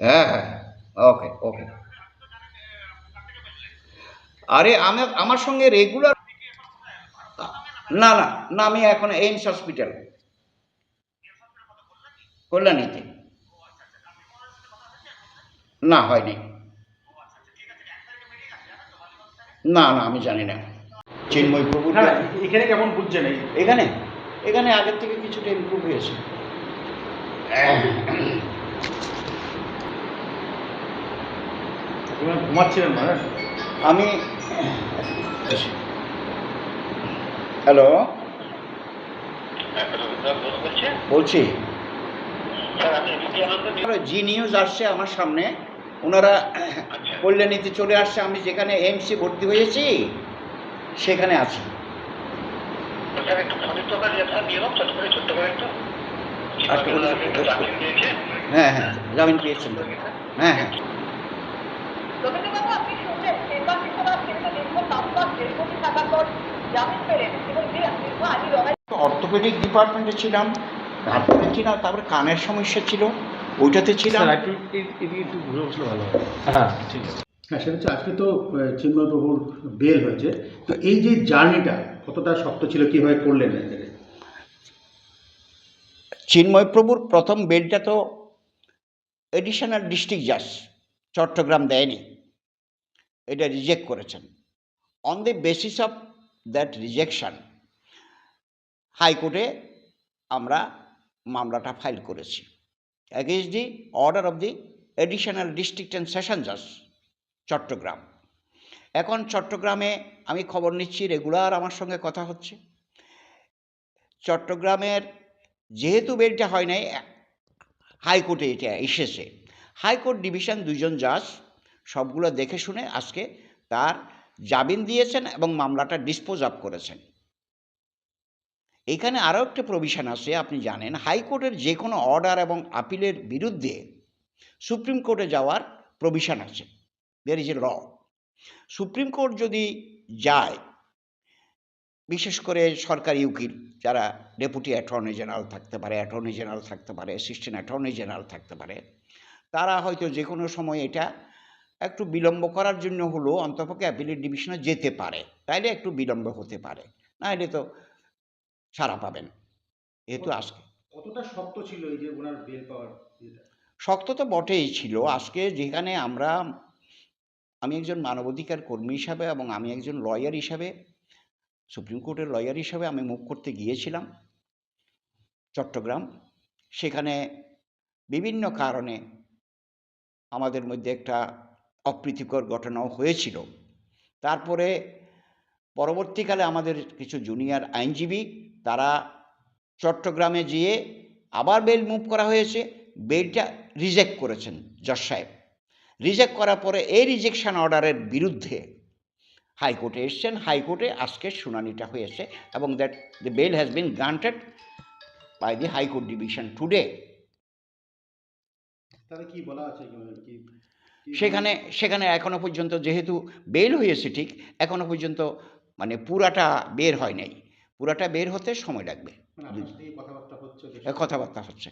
হ্যাঁ হ্যাঁ ওকে ওকে আরে আমার আমার সঙ্গে রেগুলার না না না আমি এখন এইমস হসপিটাল কল্যাণীতে। না হয়নি। না না আমি জানি না। চিন্ময় প্রভু না, এখানে কেমন বুঝছেন এই এখানে? এখানে আগের থেকে কিছুটা ইমপ্রুভ হয়েছে। ঘুমাচ্ছিলেন না হ্যাঁ? আমি হ্যালো বলছি। জি নিউজ আসছে আমার সামনে। ওনারা কল্যাণীতে চলে আসছে। আমি যেখানে এমসি ভর্তি হয়েছি সেখানে আছি। হ্যাঁ হ্যাঁ জামিন পেয়েছেন। হ্যাঁ হ্যাঁ। রবীন্দ্রবাবু আপনি শুনছেন চেম্বার হিসেবে কিন্তু দীর্ঘ সাত মাস দেড় কোটি টাকার পর জামিন পেলেন এবং যে দীর্ঘ আইনি লড়াই অর্থোপেডিক ডিপার্টমেন্টে ছিলাম তারপরে ছিলাম তারপরে কানের সমস্যা ছিল ওইটাতে ছিলাম। একটু একটু ঘুরে বসলে ভালো হয়। হ্যাঁ ঠিক আছে। হ্যাঁ সেটা হচ্ছে আজকে তো আহ, চিন্ময় প্রভুর বেল হয়েছে। তো এই যে জার্নিটা কতটা শক্ত ছিল কীভাবে করলেন এটাকে? চিন্ময় প্রভুর প্রথম বেলটা তো এডিশনাল ডিস্ট্রিক্ট জাজ। চট্টগ্রাম দেয়নি। এটা রিজেক্ট করেছেন। On the basis of that rejection হাইকোর্টে আমরা মামলাটা ফাইল করেছি। Against the order of the additional district and session জাজ চট্টগ্রাম। এখন চট্টগ্রামে আমি খবর নিচ্ছি রেগুলার আমার সঙ্গে কথা হচ্ছে। চট্টগ্রামের যেহেতু বেলটা হয় নাই হাইকোর্টে এটা এসেছে। হাইকোর্ট ডিভিশন দুজন জাজ সবগুলো দেখে শুনে আজকে তার জামিন দিয়েছেন এবং মামলাটা ডিসপোজ আপ করেছেন। এখানে আরও একটা প্রভিশন আছে, আপনি জানেন হাইকোর্টের যে কোনো অর্ডার এবং আপিলের বিরুদ্ধে সুপ্রিম কোর্টে যাওয়ার প্রভিশন আছে। There is a law supreme court যদি যায়, বিশেষ করে সরকারি উকিল, যারা ডেপুটি অ্যাটর্নি জেনারেল থাকতে পারে অ্যাটর্নি জেনারেল থাকতে পারে অ্যাসিস্ট্যান্ট অ্যাটর্নি জেনারেল থাকতে পারে তারা হয়তো যে কোনো সময় এটা একটু বিলম্ব করার জন্য হলেও অন্তপক্ষে অ্যাপিলেট ডিভিশনে যেতে পারে। তাইলে একটু বিলম্ব হতে পারে। না হলে তো ছাড়া পাবেন। যেহেতু আজকে কতটা শক্ত ছিল এই যে ওনার বেল পাওয়ার শক্ত তো বটেই ছিল। আজকে যেখানে আমরা আমি একজন মানবাধিকার কর্মী হিসাবে এবং আমি একজন লয়ার হিসাবে সুপ্রিম কোর্টের লয়ার হিসাবে আমি মুখ করতে গিয়েছিলাম চট্টগ্রাম। সেখানে বিভিন্ন কারণে আমাদের মধ্যে একটা অপ্রীতিকর ঘটনাও হয়েছিল। তারপরে পরবর্তীকালে আমাদের কিছু জুনিয়র আইনজীবী, তারা চট্টগ্রামে গিয়ে আবার বেল মুভ করা হয়েছে। বেলটা রিজেক্ট করেছেন জজ সাহেব। রিজেক্ট করার পরে এই রিজেকশন অর্ডারের বিরুদ্ধে হাইকোর্টে এসছেন। হাইকোর্টে আজকের শুনানিটা হয়েছে এবং that the bail has been granted by the high court division today সেখানে সেখানে এখনও পর্যন্ত যেহেতু বেল হয়েছে ঠিক এখনও পর্যন্ত মানে পুরাটা বের হয় নাই। পুরাটা বের হতে সময় লাগবে। মানে কথাবার্তা হচ্ছে।